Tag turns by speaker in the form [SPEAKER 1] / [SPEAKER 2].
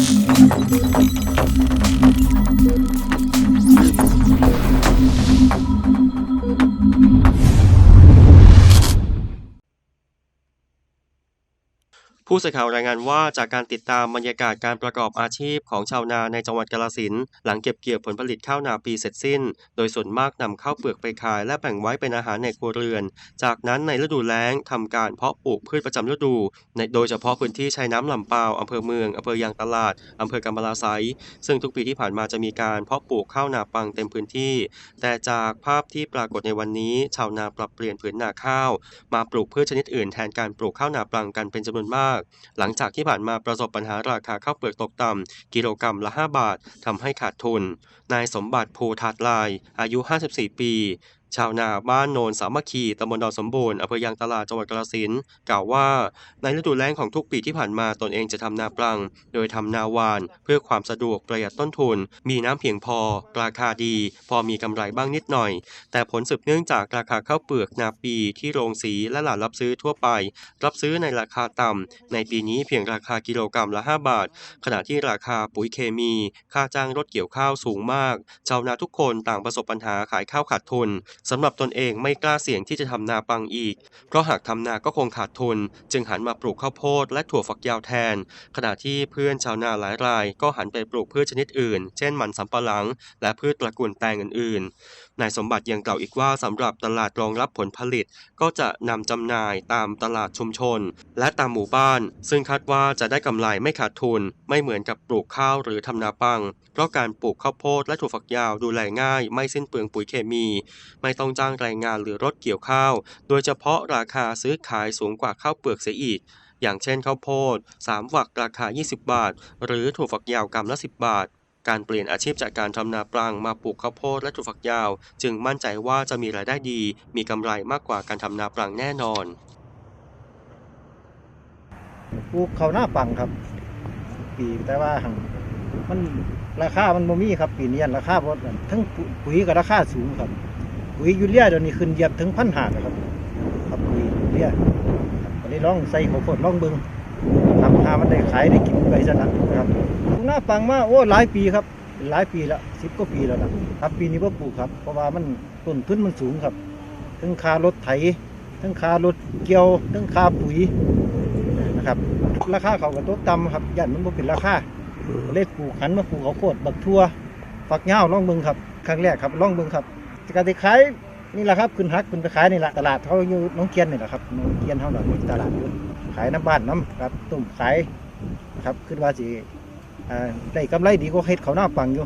[SPEAKER 1] Thank you. ผู้สื่อข่าวรายงานว่าจากการติดตามบรรยากาศการประกอบอาชีพของชาวนาในจังหวัดกาฬสินหลังเก็บเกี่ยวผลผลิตข้าวนาปีเสร็จสิ้น โดยส่วนมากนำข้าวเปลือกไปขายและแบ่งไว้เป็นอาหารในครัวเรือน จากนั้นในฤดูแล้งทำการเพาะปลูกพืชประจำฤดูในโดยเฉพาะพื้นที่ชายน้ำลำปาวอำเภอเมืองอำเภอยางตลาดอำเภอกำมะลาไซซึ่งทุกปีที่ผ่านมาจะมีการเพาะปลูกข้าวนาปังเต็มพื้นที่ แต่จากภาพที่ปรากฏในวันนี้ ชาวนาปรับเปลี่ยนผืนนาข้าว มาปลูกพืชชนิดอื่นแทนการปลูกข้าวนาปังกันเป็นจำนวนมากหลังจากที่ผ่านมาประสบปัญหาราคาข้าวเปลือกตกต่ำกิโลกรรัมละ 5 บาททำให้ขาดทุน นายสมบัติภูทัดลาย อายุ 54 ปี ชาวนาบ้านโนนสามัคคีตำบลดอนสมบูรณ์อำเภอยางตลาดจังหวัดกาฬสินธุ์กล่าวว่า ในฤดูแล้งของทุกปีที่ผ่านมาตนเองจะทำนาปลัง โดยทำนาวาน เพื่อความสะดวกประหยัดต้นทุน มีน้ำเพียงพอ ราคาดี พอมีกำไรบ้างนิดหน่อย แต่ผลสืบเนื่องจากราคาข้าวเปลือกนาปีที่โรงสีและหลานรับซื้อทั่วไป รับซื้อในราคาต่ำในปีนี้เพียงราคากิโลกรรัมละ 5 บาท ขณะที่ราคาปุ๋ยเคมี ค่าจ้างรถเกี่ยวข้าวสูงมาก ชาวนาทุกคนต่างประสบปัญหาขายข้าวขาดทุนสำหรับตนเองไม่กล้าเสี่ยงที่จะทำนาปังอีก เพราะหากทำนาก็คงขาดทุน จึงหันมาปลูกข้าวโพดและถั่วฝักยาวแทน ขณะที่เพื่อนชาวนาหลายราย ก็หันไปปลูกพืชชนิดอื่น เช่นมันสำปะหลัง และพืชตระกูลแตงอื่นๆ นายสมบัติยังกล่าวอีกว่าสำหรับตลาดรองรับผลผลิต ก็จะนำจำหน่ายตามตลาดชุมชน และตามหมู่บ้าน ซึ่งคาดว่าจะได้กำไรไม่ขาดทุน ไม่เหมือนกับปลูกข้าวหรือทำนาปัง เพราะการปลูกข้าวโพดและถั่วฝักยาวดูแลง่าย ไม่สิ้นเปลืองปุ๋ยเคมีไไม่ต้องจ้างแรงงานหรือรถเกี่ยวข้าว โดยเฉพาะราคาซื้อขายสูงกว่าข้าวเปลือกเสียอีก อย่างเช่นข้าวโพด3ฝักราคา 20 บาท หรือถั่วฝักยาวกรัมละ 10 บาทการเปลี่ยนอาชีพจากการทำนาปลังมาปลูกข้าวโพดและถั่วฝักยาว จึงมั่นใจว่าจะมีรายได้ดี มีกำไรมากกว่าการทำนาปลังแน่นอน
[SPEAKER 2] ปลูกข้าวหน้าปังครับ ปีแต่ว่ามันราคามันบ่มีครับ ปีนี้ราคาบ่ทั้งปุ๋ยก็ราคาสูงครับ ปุ๋ยยูเรียเดี๋ยวนี้ขึ้นเหยียบถึงพันหาครับ ครับปุ๋ยยูเรียครับก็เลยลองใส่ข้าวโพดลองเบิ่งครับหามันได้ขายได้กินไปซะนะครับปลูกหน้าปังมาโอ้หลายปีครับหลายปีละสิบกว่าปีแล้วนะครับปีนี้บ่ปลูกครับ เพราะว่ามันต้นทุนมันสูงครับทั้งค่ารถไถทั้งค่ารถเกี่ยวทั้งค่าปุ๋ยนะครับ ราคาเขาก็ตกต่ำครับยันมันบ่เป็นราคาก็เลยปลูกหันมาปลูกข้าวโพดบักทั่วฝักยาวลองเบิ่งครับ ครั้งแรกครับลองเบิ่งครับ การที่ขายนี่แหละครับขึ้นฮักขึ้นไปขายนี่แหละตลาดเขาอยู่น้องเกียนนี่แหละครับน้องเกียนเขาหน่อยมีตลาดอยู่ขายน้ำบ้านน้ำครับตุ่มขายครับขึ้นว่าสิอ่าได้กำไรดีกว่าเฮ็ดเขาหน้าปังอยู่